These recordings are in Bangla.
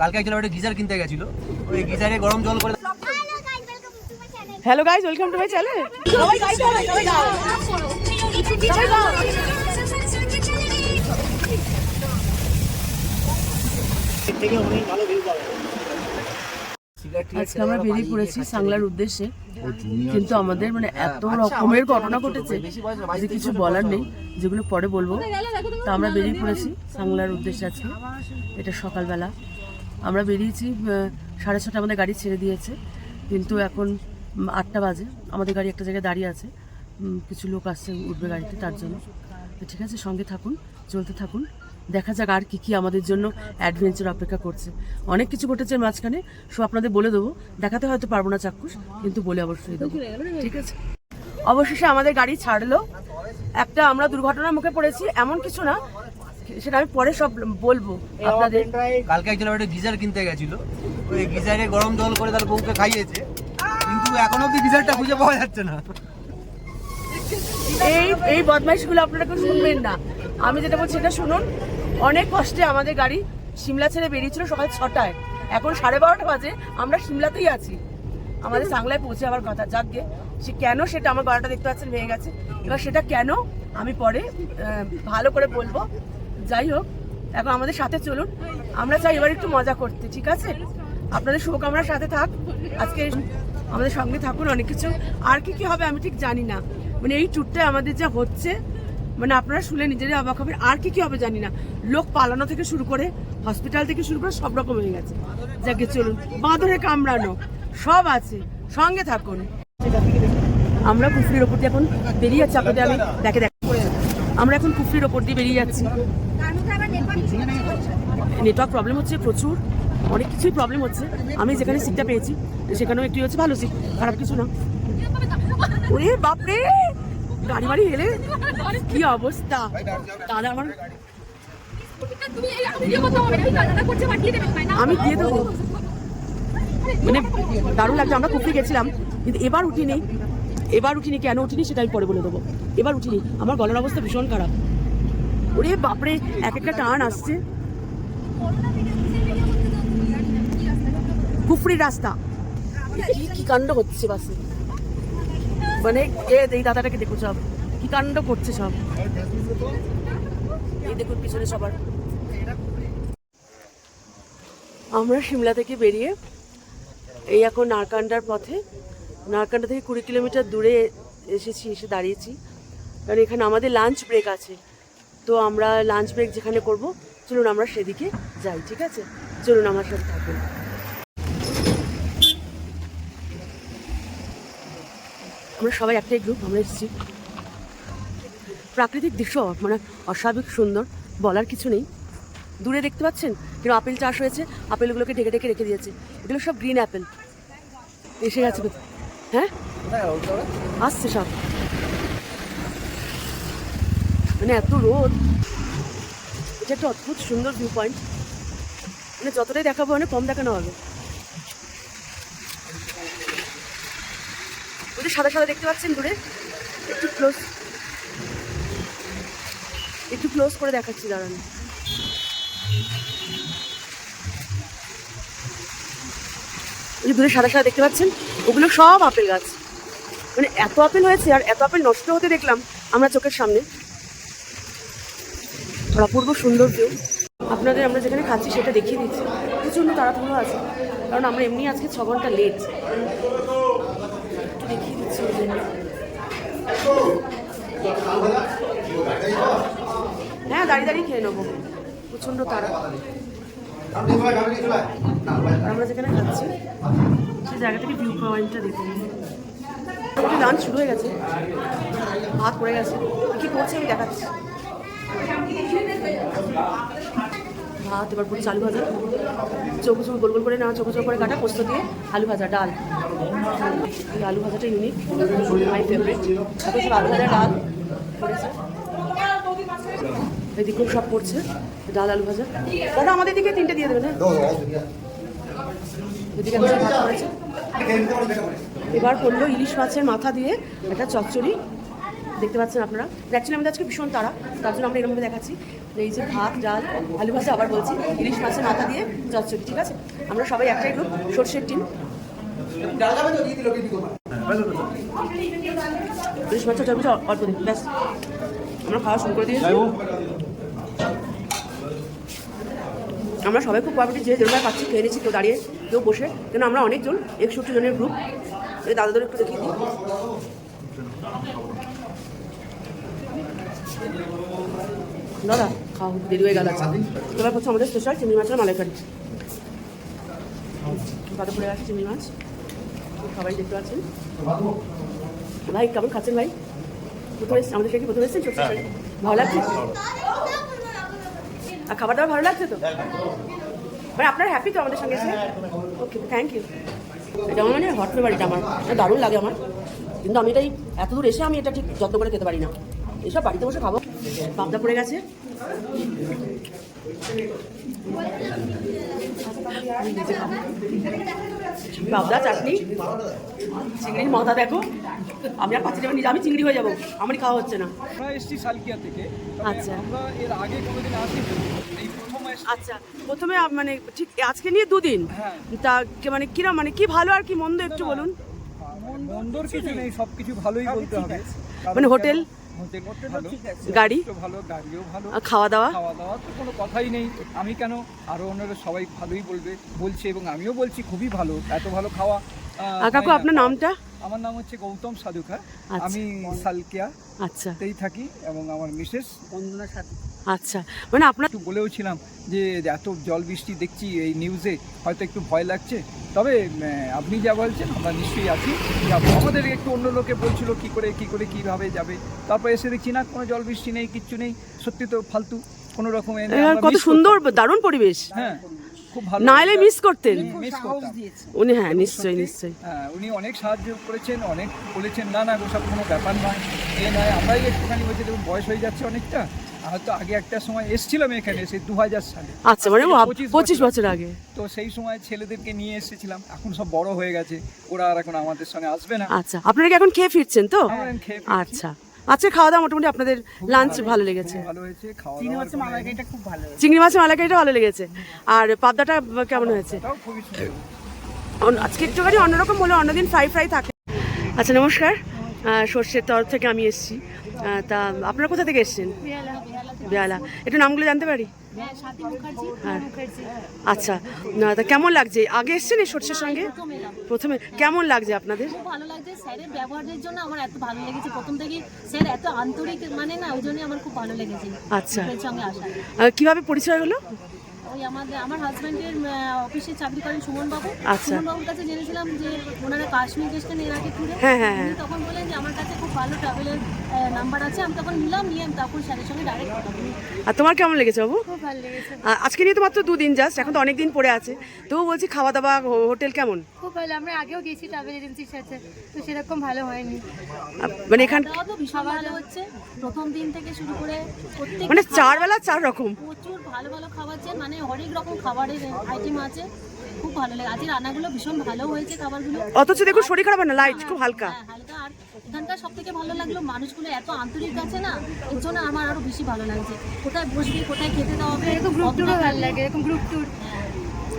কালকে একজন একটা গিজার কিনতে গেছিল। ওই গিজারে গরম জল করে hello guys welcome to my channel সবাই গাইতে হবে সবাই গাও সবাই গাও আজকে আমরা বেরিয়ে পড়েছি সাংলার উদ্দেশ্যে। কিন্তু আমাদের মানে এত রকমের ঘটনা ঘটেছে যে কিছু বলার নেই যেগুলো পরে বলব। তা আমরা বেরিয়ে পড়েছি সাংলার উদ্দেশ্যে আজকে। এটা সকালবেলা। আমরা বেরিয়েছি সাড়ে ছটা আমাদের গাড়ি ছেড়ে দিয়েছে। কিন্তু এখন আটটা বাজে। আমাদের গাড়ি একটা জায়গায় দাঁড়িয়ে আছে। কিছু লোক আসছে, উঠবে গাড়িতে তার জন্য। ঠিক আছে, সঙ্গে থাকুন, চলতে থাকুন। দেখা যাক আর কি কি আমাদের জন্য অ্যাডভেঞ্চার অপেক্ষা করছে। অনেক কিছু ঘটেছে মাঝখানে, সব আপনাদের বলে দেবো। দেখাতে হয়তো পারব না চাক্ষুষ, কিন্তু বলে অবশ্যই দেবো। ঠিক আছে? অবশেষে আমাদের গাড়ি ছাড়লো। একটা আমরা দুর্ঘটনার মুখে পড়েছি, এমন কিছু না সেটা আমি পরে সব বলব আপনাদের। কালকে একজন একটা গিজার কিনতে গেছিল। ওই গিজারে গরম জল করে তার বউকে খাইয়েছে। কিন্তু এখন অব্দি গিজারটা খুঁজে পাওয়া যাচ্ছে না। এই এই বদমাইশগুলো আপনারা কেউ শুনবেন না। আমি যেটা বলছি সেটা শুনুন। অনেক কষ্টে আমাদের গাড়ি সিমলা ছেড়ে বেরিয়েছিল সকাল ছটায়। এখন সাড়ে বারোটা বাজে আমরা সিমলাতেই আছি। আমাদের সাংলায় পৌঁছে আবার কথা যাকগে। সে কেন সেটা আমার গলাটা দেখতে পাচ্ছেন ভেঙে গেছে। এবার সেটা কেন আমি পরে ভালো করে বলব। যাই হোক, এখন আমাদের সাথে চলুন। আমরা চাই এবার একটু মজা করতে, ঠিক আছে? আপনাদের শুভকামনার সাথে থাক। আজকে আমাদের সঙ্গে থাকুন অনেক কিছু। আর কি কি হবে আমি ঠিক জানি না। মানে এই ট্যুরটায় আমাদের যা হচ্ছে মানে আপনারা শুনে নিজেরাই অবাক হবেন। আর কি কি হবে জানি না। লোক পালানো থেকে শুরু করে হসপিটাল থেকে শুরু করে সব রকম হয়ে গেছে। যাকে চলুন বাঁধরে কামড়ানো, সব আছে। সঙ্গে থাকুন। আমরা কুফরির ওপর দিয়ে এখন বেরিয়ে যাচ্ছি। আপনাদের আমি দেখে দেখ আমরা এখন কুফরির ওপর দিয়ে বেরিয়ে যাচ্ছি। নেটওয়ার্ক প্রবলেম হচ্ছে প্রচুর, অনেক কিছুই প্রবলেম হচ্ছে। আমি যেখানে সিটটা পেয়েছি, সেখানেও একটি হচ্ছে ভালো সিট খারাপ কিছু না। ওরে বাপরে! গাড়ি বাড়ি হেলে কি অবস্থা? দাদা আমার আমি দিয়ে দেবো। মানে দারুণ লাগছে, আমরা কুফরি গেছিলাম, কিন্তু এবার উঠিনি। এবার উঠিনি, কেন উঠিনি সেটা আমি পরে বলে দেবো। এবার উঠিনি, আমার গলার অবস্থা ভীষণ খারাপ। ওরে বাপরে, এক একটা টান আসছে। কুফরির রাস্তা। কি কাণ্ড হচ্ছে বাসে? মানে এ, এই দাদাটাকে দেখো সব। কি কাণ্ড করছে সব। এই দেখুন, পিছনে সবার। আমরা সিমলা থেকে বেরিয়ে এই এখন নারকান্ডার পথে, নারকান্ডা থেকে কুড়ি কিলোমিটার দূরে এসেছি, এসে দাঁড়িয়েছি। কারণ এখানে আমাদের লাঞ্চ ব্রেক আছে। তো আমরা লাঞ্চ ব্রেক যেখানে করব চলুন আমরা সেদিকে যাই, ঠিক আছে? চলুন আমার সাথে থাকুন। আমরা সবাই একটাই গ্রুপ আমরা এসেছি। প্রাকৃতিক দৃশ্য মানে অস্বাভাবিক, সুন্দর, বলার কিছু নেই। দূরে দেখতে পাচ্ছেন? কিন্তু আপেল চাষ হয়েছে? আপেলগুলোকে ঢেকে ঢেকে রেখে দিয়েছে। এগুলো সব গ্রিন আপেল এসে গেছে? হ্যাঁ? আসছে সব। মানে এত রোদ। এটা একটা অদ্ভুত সুন্দর ভিউ পয়েন্ট মানে যতটাই দেখাবো মানে কম দেখানো হবে। ওই সাদা সাদা দেখতে পাচ্ছেন দূরে? একটু ক্লোজ একটু ক্লোজ করে দেখাচ্ছি, দাঁড়ান। ওই দূরে সাদা সাদা দেখতে পাচ্ছেন? ওগুলো সব আপেল গাছ। মানে এত আপেল হয়েছে আর এত আপেল নষ্ট হতে দেখলাম আমরা চোখের সামনে। অপূর্ব সুন্দর আপনাদের আমরা যেখানে খাচ্ছি সেটা দেখিয়ে দিচ্ছি। প্রচণ্ড তাড়াতাড়ি আছে। কারণ আমরা এমনি আজকে ছ ঘণ্টা লেট দেখিয়ে দিচ্ছি হ্যাঁ দাঁড়িয়ে দাঁড়িয়ে খেয়ে নেব। প্রচণ্ড তাড়া। আমরা যেখানে খাচ্ছি, সেই জায়গা থেকে ভিউ পয়েন্টটা দেখুন লাঞ্চ শুরু হয়ে গেছে। ভাত পড়ে গেছে। কি করছে আমি দেখাচ্ছি। ভাত, এবার পুরো আলু ভাজা। চৌকো চৌকো গোল গোল করে নেওয়া চোখ চৌকো করে কাটা পোস্ত দিয়ে আলু ভাজা, ডাল। এই আলু ভাজাটা ইউনিক মাই ফেভারিট সব আলু ভাজা ডাল এদিকে সব পড়ছে ডাল, আলু ভাজা। দাদা, আমাদের দিকে তিনটে দিয়ে দেবেন হ্যাঁ এদিকে এবার পড়ল ইলিশ মাছের মাথা দিয়ে একটা চচ্চড়ি। দেখতে পাচ্ছেন আপনারা? অ্যাকচুয়ালি আমাদের আজকে ভীষণ তারা তার জন্য আমরা এরকমভাবে দেখাচ্ছি এই যে ভাত ডাল আলু ভাজা আবার বলছি ইলিশ মাছের মাথা দিয়ে চচ্চড়ি ঠিক আছে? আমরা সবাই একটাই গ্রুপ সর্ষের টিম ইলিশ মাছের অল্প দিন ব্যাস। আমরা খাওয়া শুরু করে দিয়েছি। আমরা সবাই খুব কোয়ালিটি যে যেরকম পাচ্ছি খেয়ে নিচ্ছি কেউ দাঁড়িয়ে কেউ বসে। কেন আমরা অনেকজন একষট্টি জনের গ্রুপ দাদাদের একটু দেখিয়ে দিই। দাদা খাওয়া দেরি হয়ে গেল আজকে। এবার হচ্ছে আমাদের স্পেশাল চিংড়ি মাছের মালাইকারি। পড়ে চিংড়ি মাছ। সবাই দেখতে পাচ্ছেন? ভাই কেমন খাচ্ছেন ভাই? প্রথমে আমাদের সাথে প্রথমে এসেছেন ছোট্ট সাথে ভালো লাগছে? আর খাবার দাবার ভালো লাগছে তো? মানে আপনার হ্যাপি তো আমাদের সঙ্গে এসে? ওকে থ্যাংক ইউ এটা আমার মানে হট ফেভারিট আমার। দারুণ লাগে আমার। কিন্তু আমি এটাই এত দূর এসে আমি এটা ঠিক যত্ন করে খেতে পারি না। এসব বাড়িতে বসে খাব। পাবদা পড়ে গেছে। পাবদা চাটনি চিংড়ির মাথা দেখো। আমি আর পাচ্ছি যাবেন আমি চিংড়ি হয়ে যাব। আমারই খাওয়া হচ্ছে না। আমরা এসছি সালকিয়া থেকে। আচ্ছা। আমরা এর আগে কোনোদিন আসিনি। এই আচ্ছা প্রথমে মানে ঠিক আজকে নিয়ে দুদিন? হ্যাঁ। তা মানে কিরম মানে কি ভালো আর কি মন্দ একটু বলুন। মন্দর কিছু নেই সব কিছু ভালোই বলতে হবে। মানে হোটেল? গাড়ি? ভালো গাড়িও ভালো। খাওয়া দাওয়া? খাওয়া দাওয়া তো কোনো কথাই নেই। আমি কেন? আরও অন্যরা সবাই ভালোই বলবে বলছে এবং আমিও বলছি খুবই ভালো এত ভালো খাওয়া। কাকু আপনার নামটা? আমার নাম হচ্ছে গৌতম সাধুকা আচ্ছা। আমি সালকিয়া আচ্ছা। তেই থাকি এবং আমার মিসেস বন্দনা সাথী আচ্ছা মানে আপনার একটু বলেও ছিলাম যে এত জল বৃষ্টি দেখছি এই নিউজে হয়তো একটু ভয় লাগছে। তবে আপনি যা বলছেন আমরা নিশ্চয়ই আছি। আমাদের একটু অন্য লোকে বলছিল কি করে কি করে কীভাবে যাবে। তারপর এসে দেখছি না কোনো জল বৃষ্টি নেই কিচ্ছু নেই সত্যি তো ফালতু কোনো রকম কত সুন্দর। দারুণ পরিবেশ। হ্যাঁ খুব ভালো না এলে মিস করতেন। উনি হ্যাঁ নিশ্চয়ই নিশ্চয়ই। হ্যাঁ, উনি অনেক সাহায্য করেছেন অনেক বলেছেন না না ওসব কোনো ব্যাপার নয় এ নয় আমরাই একটুখানি বলছি দেখুন বয়স হয়ে যাচ্ছে অনেকটা হয়তো আগে একটা সময় এসেছিলাম এখানে সেই দু হাজার সালে। আচ্ছা মানে পঁচিশ বছর আগে। তো সেই সময় ছেলেদেরকে নিয়ে এসেছিলাম। এখন সব বড় হয়ে গেছে। ওরা আর এখন আমাদের সঙ্গে আসবে না। আচ্ছা আপনারা কি এখন খেয়ে ফিরছেন তো? ফিরছি। আচ্ছা। খাওয়া দাওয়া মোটামুটি আপনাদের লাঞ্চ ভালো লেগেছে। ভালো হয়েছে। খাওয়া দাওয়ার কোনো- চিংড়ি মাছের মালাইকারিটা ভালো লেগেছে। আর পাবদাটা কেমন হয়েছে? আজকে একটুখানি অন্যরকম হলে অন্যদিন ফ্রাই ফ্রাই থাকে। আচ্ছা নমস্কার। সর্ষের তরফ থেকে আমি এসেছি। তা আপনারা কোথা থেকে এসেছেন? বেহালা একটু নামগুলো জানতে পারি? হ্যাঁ হ্যাঁ। আচ্ছা না তা কেমন লাগছে? আগে এসছেন এই সর্ষের সঙ্গে? প্রথমে কেমন লাগছে আপনাদের? ভালো লাগছে। স্যারের ব্যবহারের জন্য আমার এত ভালো লেগেছে। প্রথম স্যার এত আন্তরিক মানে না ওই জন্য আমার খুব ভালো লেগেছে আচ্ছা। কীভাবে পরিচয় হলো? ওই আমাদের আমার হাজব্যান্ডের অফিসে চাকরি করেন সুমন বাবু আচ্ছা। সুমন বাবুর কাছে জেনেছিলাম যে ওনারা কাশ্মীর গেছেন এর আগে ঘুরে হ্যাঁ, হ্যাঁ, হ্যাঁ। তখন বলেন যে আমার কাছে খুব ভালো ট্রাভেলের নাম্বার আছে আমি তখন নিলাম নিয়ে তখন স্যারের সঙ্গে ডাইরেক্ট আর তোমার কেমন লেগেছে বাবু? খুব ভালো লেগেছে। আজকে নিয়ে তো মাত্র দুদিন জাস্ট এখন তো অনেক দিন পড়ে আছে। তবু বলছি খাওয়া দাওয়া হো- হোটেল কেমন? খুব ভালো আমরা আগেও গেছি ট্রাভেল এজেন্সির সাথে তো সেরকম ভালো হয়নি। মানে এখান ভালো। হচ্ছে প্রথম দিন থেকে শুরু করে মানে চার বেলা চার রকম? প্রচুর ভালো ভালো খাবার আছে মানে অনেক রকম খাবারের আইটেম আছে খুব ভালো লাগে। আজকে রান্নাগুলো ভীষণ ভালো হয়েছে খাবারগুলো। অথচ দেখুন শরীর খারাপ হয় না লাইট খুব হালকা। হ্যাঁ হালকা আর এখানকার সব থেকে ভালো লাগল মানুষগুলো এত আন্তরিক আছে না এর জন্য আমার আরও বেশি ভালো লাগছে। কোথায় বসবি কোথায় খেতে দেওয়া হবে এরকম গ্রুপ ট্যুরও ভালো লাগে এরকম গ্রুপ ট্যুর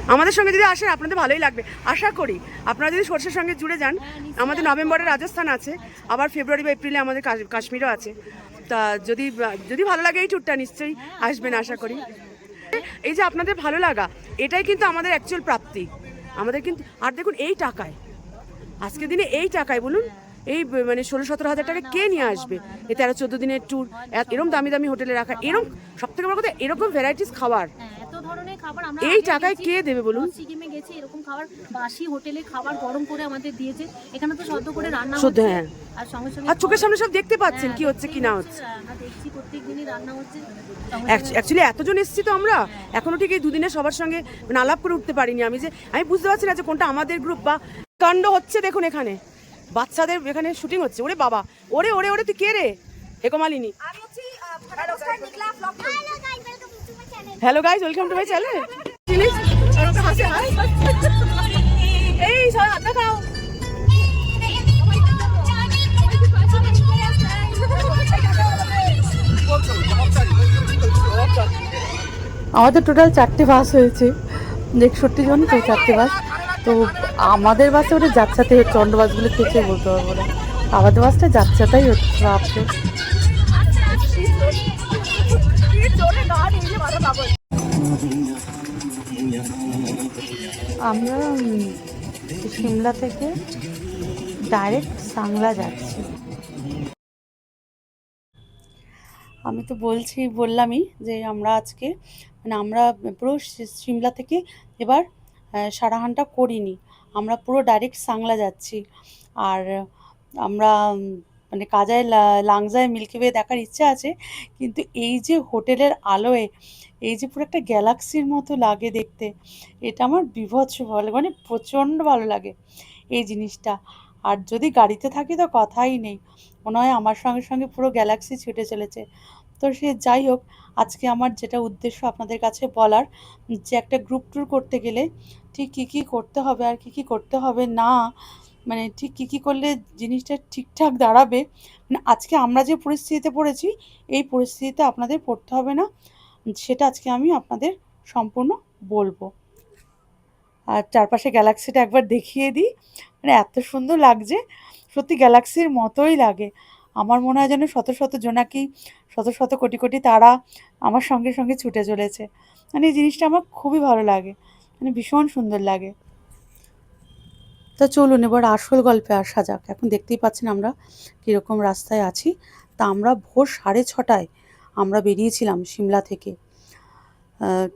আমাদের সঙ্গে যদি আসেন আপনাদের ভালোই লাগবে। আশা করি আপনারা যদি সর্ষের সঙ্গে জুড়ে যান আমাদের নভেম্বরে রাজস্থান আছে আবার ফেব্রুয়ারি বা এপ্রিলে আমাদের কাশ- কাশ্মীরও আছে। তা যদি যদি ভালো লাগে এই ট্যুরটা নিশ্চয়ই আসবেন আশা করি। এই যে আপনাদের ভালো লাগা এটাই কিন্তু আমাদের অ্যাকচুয়াল প্রাপ্তি। আমাদের কিন্তু আর দেখুন এই টাকায়। আজকের দিনে এই টাকায় বলুন এই মানে ষোলো সতেরো হাজার টাকা কে নিয়ে আসবে? এই তেরো চোদ্দ দিনের ট্যুর এরকম দামি দামি হোটেলে রাখা এরকম সব থেকে বড় কথা এরকম ভ্যারাইটিস খাবার। হ্যাঁ, এই টাকায় কে দেবে বলুন? সিকিমে গেছি এরকম খাবার বাসি হোটেলে খাবার গরম করে আমাদের দিয়েছে। এখানে তো সদ্য করে রান্না সদ্য, হ্যাঁ। আর সঙ্গে সঙ্গে আর চোখের সামনে সব দেখতে পাচ্ছেন হ্যাঁ, কি হচ্ছে কি না হচ্ছে। দেখছি প্রত্যেক দিনই রান্না হচ্ছে। অ্যাকচুয়ালি এতজন এসেছি তো আমরা। এখনও ঠিক এই দুদিনে সবার সঙ্গে আলাপ করে উঠতে পারিনি আমি যে আমি বুঝতে পারছি না যে কোনটা আমাদের গ্রুপ বা কাণ্ড হচ্ছে দেখুন এখানে। বাচ্চাদের এখানে শুটিং হচ্ছে। ওরে বাবা ওরে ওরে ওরে তুই কে রে? হেকমালিনী hello guys welcome to my channel আমাদের টোটাল চারটে বাস হয়েছে। একষট্টি জন তো চারটে বাস তো আমাদের বাসে ওটা যাত্রাতে হচ্ছে, অন্য বাসগুলো কিছু বলতে পারব না। আমাদের বাসটা যাত্রাটাই হচ্ছে বাপরে আমরা সিমলা থেকে ডাইরেক্ট সাংলা যাচ্ছি। আমি তো বলছি, বললামই যে আমরা আজকে মানে আমরা পুরো সিমলা থেকে এবার সারাহানটা করিনি। আমরা পুরো ডাইরেক্ট সাংলা যাচ্ছি। আর আমরা মানে কাজায় লাংজায় মিল্কি ওয়ে দেখার ইচ্ছা আছে, কিন্তু এই যে হোটেলের আলোয়, এই যে পুরো একটা গ্যালাক্সির মতো লাগে দেখতে, এটা আমার বিভৎস ভালো মানে প্রচণ্ড ভালো লাগে এই জিনিসটা। আর যদি গাড়িতে থাকি তো কথাই নেই, মনে হয় আমার সঙ্গে সঙ্গে পুরো গ্যালাক্সি ছুটে চলেছে। তো সে যাই হোক, আজকে আমার যেটা উদ্দেশ্য আপনাদের কাছে বলার, যে একটা গ্রুপ ট্যুর করতে গেলে ঠিক কী কী করতে হবে আর কী কী করতে হবে না মানে ঠিক কী কী করলে জিনিসটা ঠিকঠাক দাঁড়াবে। মানে আজকে আমরা যে পরিস্থিতিতে পড়েছি, এই পরিস্থিতিতে আপনাদের পড়তে হবে না। সেটা আজকে আমি আপনাদের সম্পূর্ণ বলব। আর চারপাশে গ্যালাক্সিটা একবার দেখিয়ে দিই। মানে এত সুন্দর লাগছে। সত্যি গ্যালাক্সির মতোই লাগে। আমার মনে হয় যেন শত শত জোনাকি শত শত কোটি কোটি তারা আমার সঙ্গে সঙ্গে ছুটে চলেছে। মানে এই জিনিসটা আমার খুবই ভালো লাগে। মানে ভীষণ সুন্দর লাগে। তা চলুন, এবার আসল গল্পে আসা যাক। এখন দেখতেই পাচ্ছেন আমরা কীরকম রাস্তায় আছি। তা আমরা ভোর সাড়ে ছটায় আমরা বেরিয়েছিলাম সিমলা থেকে।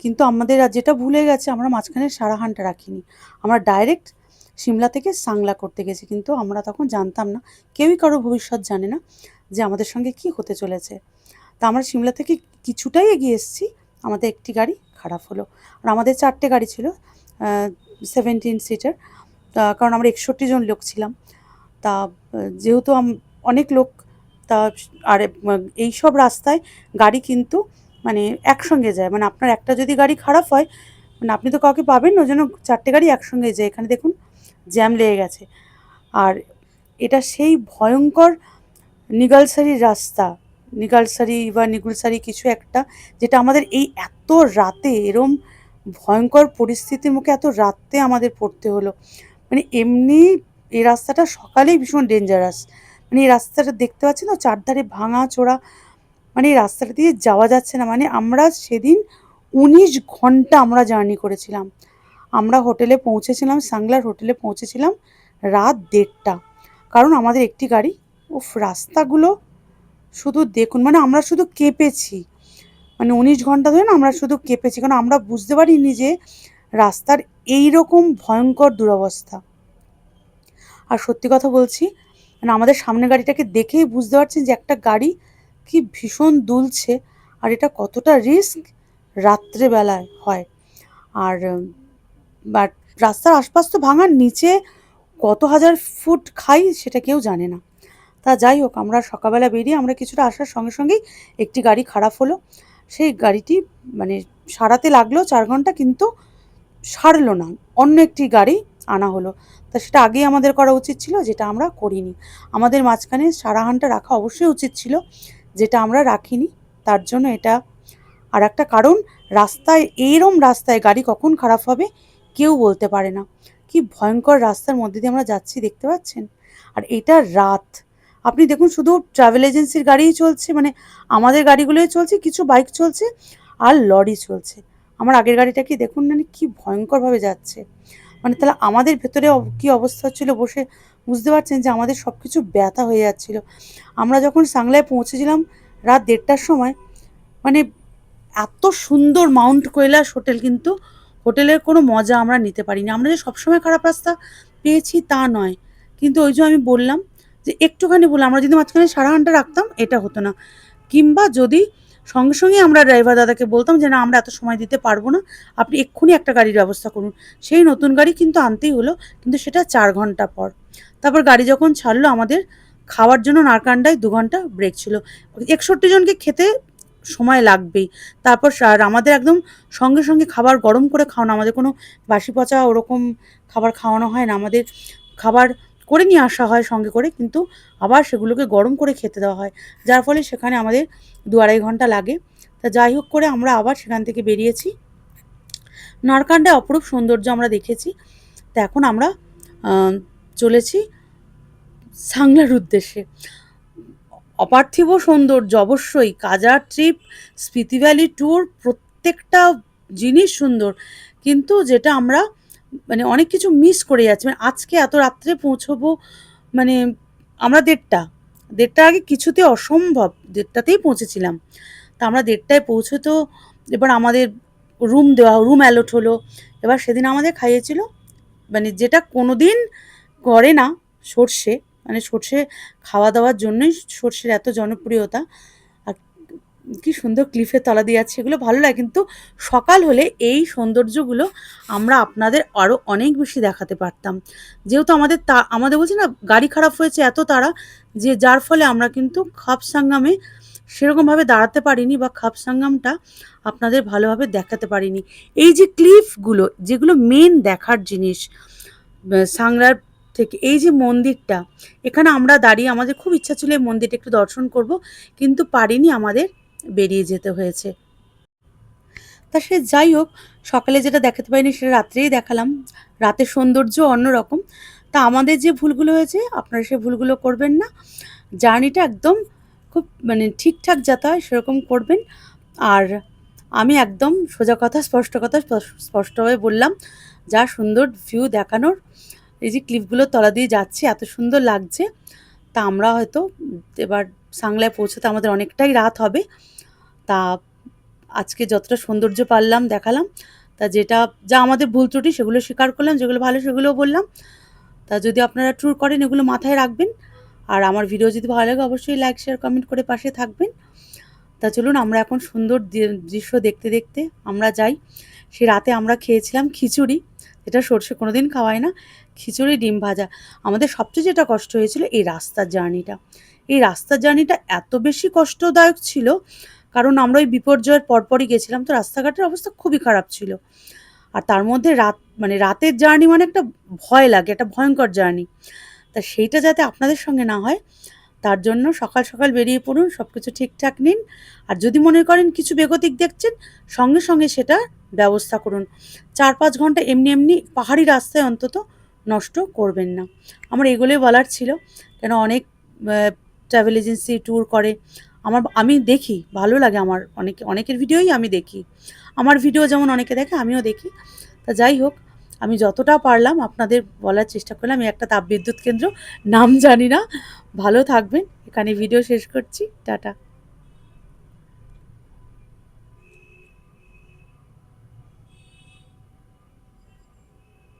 কিন্তু আমাদের আর যেটা ভুলে গেছে, আমরা মাঝখানে সারাহানটা রাখিনি। আমরা ডাইরেক্ট সিমলা থেকে সাংলা করতে গেছি, কিন্তু আমরা তখন জানতাম না। কেউই কারও ভবিষ্যৎ জানে না যে আমাদের সঙ্গে কি হতে চলেছে। তা আমরা সিমলা থেকে কিছুটাই এগিয়ে এসেছি, আমাদের একটি গাড়ি খারাপ হলো। আর আমাদের চারটে গাড়ি ছিল সেভেন্টিন সিটার কারণ আমরা একষট্টি জন লোক ছিলাম। তা, যেহেতু অনেক লোক, তা আর এই সব রাস্তায় গাড়ি কিন্তু মানে একসঙ্গে যায়। মানে আপনার একটা যদি গাড়ি খারাপ হয় মানে আপনি তো কাউকে পাবেন ওই জন্য চারটে গাড়ি একসঙ্গে যায়। এখানে দেখুন, জ্যাম লেগে গেছে। আর এটা সেই ভয়ঙ্কর নিগালসারি রাস্তা নিগালসারি বা নিগুলসারি কিছু একটা, যেটা আমাদের এই এত রাতে এরম ভয়ঙ্কর পরিস্থিতির মুখে এত রাতে আমাদের পড়তে হলো। মানে এমনি এই রাস্তাটা সকালেই ভীষণ ডেঞ্জারাস মানে এই রাস্তাটা দেখতে পাচ্ছি না চারধারে ভাঙা চোরা মানে এই রাস্তাটা দিয়ে যাওয়া যাচ্ছে না। মানে আমরা সেদিন উনিশ ঘণ্টা আমরা জার্নি করেছিলাম। আমরা হোটেলে পৌঁছেছিলাম, সাংলার হোটেলে পৌঁছেছিলাম রাত দেড়টা। কারণ আমাদের একটি গাড়ি, উফ, রাস্তাগুলো শুধু দেখুন মানে আমরা শুধু কেঁপেছি। মানে উনিশ ঘণ্টা ধরে না আমরা শুধু কেঁপেছি, কারণ আমরা বুঝতে পারিনি যে রাস্তার এই রকম ভয়ঙ্কর দুরবস্থা। আর সত্যি কথা বলছি মানে আমাদের সামনে গাড়িটাকে দেখেই বুঝতে পারছেন যে একটা গাড়ি কি ভীষণ দুলছে, আর এটা কতটা রিস্ক রাত্রেবেলায় হয়। আর, বাট রাস্তার আশপাশ তো ভাঙার নিচে কত হাজার ফুট খাই সেটা কেউ জানে না। তা যাই হোক, আমরা সকালবেলা বেরিয়ে আমরা কিছুটা আসার সঙ্গে সঙ্গেই একটি গাড়ি খারাপ হলো। সেই গাড়িটি মানে সারাতে লাগল চার ঘণ্টা কিন্তু সারলো না, অন্য একটি গাড়ি আনা হলো। তা সেটা আগেই আমাদের করা উচিত ছিল, যেটা আমরা করিনি। আমাদের মাঝখানে সারাহানটা রাখা অবশ্যই উচিত ছিল, যেটা আমরা রাখিনি। তার জন্য এটা আর একটা কারণ, রাস্তায় এইরম রাস্তায় গাড়ি কখন খারাপ হবে কেউ বলতে পারে না। কি ভয়ঙ্কর রাস্তার মধ্যে দিয়ে আমরা যাচ্ছি, দেখতে পাচ্ছেন? আর এটা রাত আপনি দেখুন, শুধু ট্রাভেল এজেন্সির গাড়িই চলছে মানে আমাদের গাড়িগুলোই চলছে, কিছু বাইক চলছে আর লরি চলছে। আমার আগের গাড়িটা কি দেখুন মানে কি ভয়ঙ্করভাবে যাচ্ছে। মানে তাহলে আমাদের ভেতরে কি অবস্থা হচ্ছিল বসে বুঝতে পারছেন যে আমাদের সব কিছু ব্যথা হয়ে যাচ্ছিল। আমরা যখন সাংলায় পৌঁছেছিলাম রাত দেড়টার সময় মানে এত সুন্দর মাউন্ট কৈলাস হোটেল কিন্তু হোটেলের কোনো মজা আমরা নিতে পারিনি। আমরা যে সবসময় খারাপ রাস্তা পেয়েছি তা নয়। কিন্তু ওই যে আমি বললাম যে একটুখানি বললাম আমরা যদি মাঝখানে সারা ঘণ্টা রাখতাম, এটা হতো না। কিংবা যদি সঙ্গে সঙ্গে আমরা ড্রাইভার দাদাকে বলতাম যে, না, আমরা এত সময় দিতে পারব না, আপনি এক্ষুনি একটা গাড়ির ব্যবস্থা করুন। সেই নতুন গাড়ি কিন্তু আনতেই হলো, কিন্তু সেটা চার ঘণ্টা পর। তারপর গাড়ি যখন ছাড়লো, আমাদের খাওয়ার জন্য নারকান্ডায় দু ঘণ্টা ব্রেক ছিল। একষট্টি জনকে খেতে সময় লাগবেই। তারপর আমাদের একদম সঙ্গে সঙ্গে খাবার গরম করে খাওয়ানো, আমাদের কোনো বাসি পচা ওরকম খাবার খাওয়ানো হয় না। আমাদের খাবার করে নিয়ে আসা হয় সঙ্গে করে, কিন্তু আবার সেগুলোকে গরম করে খেতে দেওয়া হয়। যার ফলে সেখানে আমাদের দু আড়াই ঘণ্টা লাগে। তা যাই হোক করে আমরা আবার সেখান থেকে বেরিয়েছি। নারকান্ডে অপরূপ সৌন্দর্য আমরা দেখেছি। তা এখন আমরা চলেছি সাংলার উদ্দেশ্যে। অপার্থিব সৌন্দর্য অবশ্যই। কাজার ট্রিপ স্পিতি ভ্যালি ট্যুর, প্রত্যেকটা জিনিস সুন্দর। কিন্তু যেটা আমরা মানে অনেক কিছু মিস করে যাচ্ছি। মানে আজকে এত রাত্রে পৌঁছবো মানে আমরা দেড়টা, দেড়টার আগে কিছুতে অসম্ভব, দেড়টাতেই পৌঁছেছিলাম। তা আমরা দেড়টায় পৌঁছে তো এবার আমাদের রুম দেওয়া রুম অ্যালট হলো। এবার সেদিন আমাদের খাইয়েছিল মানে যেটা কোনো দিন করে না সর্ষে মানে সর্ষে খাওয়া দাওয়ার জন্যই সর্ষের এত জনপ্রিয়তা। কি সুন্দর ক্লিফের তলা দিয়ে আছে এগুলো ভালো লাগে। কিন্তু সকাল হলে এই সৌন্দর্যগুলো আমরা আপনাদের আরও অনেক বেশি দেখাতে পারতাম। যেহেতু আমাদের তা, আমাদের বলছি না, গাড়ি খারাপ হয়েছে এত তারা যে যার ফলে আমরা কিন্তু খাপ সাঙ্গামে সেরকমভাবে দাঁড়াতে পারিনি বা খাপ সাঙ্গামটা আপনাদের ভালোভাবে দেখাতে পারিনি। এই যে ক্লিফগুলো, যেগুলো মেন দেখার জিনিস সাংরার থেকে, এই যে মন্দিরটা, এখানে আমরা দাঁড়িয়ে আমাদের খুব ইচ্ছা ছিল এই মন্দিরটা একটু দর্শন করব, কিন্তু পারিনি আমাদের বেরিয়ে যেতে হয়েছে। তা সে যাই হোক সকালে যেটা দেখাতে পারিনি সেটা রাত্রেই দেখালাম। রাতের সৌন্দর্য অন্যরকম। তা আমাদের যে ভুলগুলো হয়েছে, আপনারা সে ভুলগুলো করবেন না। জার্নিটা একদম খুব মানে ঠিকঠাক যাতে হয় সেরকম করবেন। আর আমি একদম সোজা কথা, স্পষ্ট কথা, স্পষ্ট- স্পষ্টভাবে বললাম, যা সুন্দর ভিউ দেখানোর, এই যে ক্লিপগুলো তলা দিয়ে যাচ্ছে, এত সুন্দর লাগছে। তা আমরা হয়তো এবার সাংলায় পৌঁছতে আমাদের অনেকটাই রাত হবে। তা আজকে যতটা সৌন্দর্য পারলাম, দেখালাম, তা যেটা, যা আমাদের ভুল ত্রুটি সেগুলো স্বীকার করলাম, যেগুলো ভালো সেগুলোও বললাম। তা যদি আপনারা ট্যুর করেন, এগুলো মাথায় রাখবেন। আর আমার ভিডিও যদি ভালো লাগে, অবশ্যই লাইক শেয়ার কমেন্ট করে পাশে থাকবেন। তা চলুন, আমরা এখন সুন্দর দৃশ্য দেখতে দেখতে আমরা যাই। সে রাতে আমরা খেয়েছিলাম খিচুড়ি। যেটা সর্ষে কোনোদিন খাওয়ায় না। খিচুড়ি, ডিম ভাজা। আমাদের সবচেয়ে যেটা কষ্ট হয়েছিল এই রাস্তার জার্নিটা। এই রাস্তার জার্নিটা এত বেশি কষ্টদায়ক ছিল, কারণ আমরা ওই বিপর্যয়ের পরপরই গেছিলাম, তো রাস্তাঘাটের অবস্থা খুবই খারাপ ছিল। আর তার মধ্যে রাত মানে রাতের জার্নি মানে একটা ভয় লাগে, একটা ভয়ঙ্কর জার্নি। তা সেইটা যাতে আপনাদের সঙ্গে না হয়, তার জন্য সকাল সকাল বেরিয়ে পড়ুন সব কিছু ঠিকঠাক নিন। আর যদি মনে করেন কিছু বেগতিক দেখছেন, সঙ্গে সঙ্গে সেটা ব্যবস্থা করুন। চার পাঁচ ঘণ্টা এমনি এমনি পাহাড়ি রাস্তায় অন্তত নষ্ট করবেন না। আমার এগুলোই বলার ছিল। কেন অনেক ট্রাভেল এজেন্সি ট্যুর করে। আমার, আমি দেখি, ভালো লাগে আমার অনেক, অনেকের ভিডিওই আমি দেখি। আমার ভিডিও যেমন অনেকে দেখে, আমিও দেখি। তা যাই হোক, আমি যতটা পারলাম আপনাদের বলার চেষ্টা করলাম। এই একটা তাপবিদ্যুৎ কেন্দ্র, নাম জানি না। ভালো থাকবেন। এখানে ভিডিও শেষ করছি। টাটা।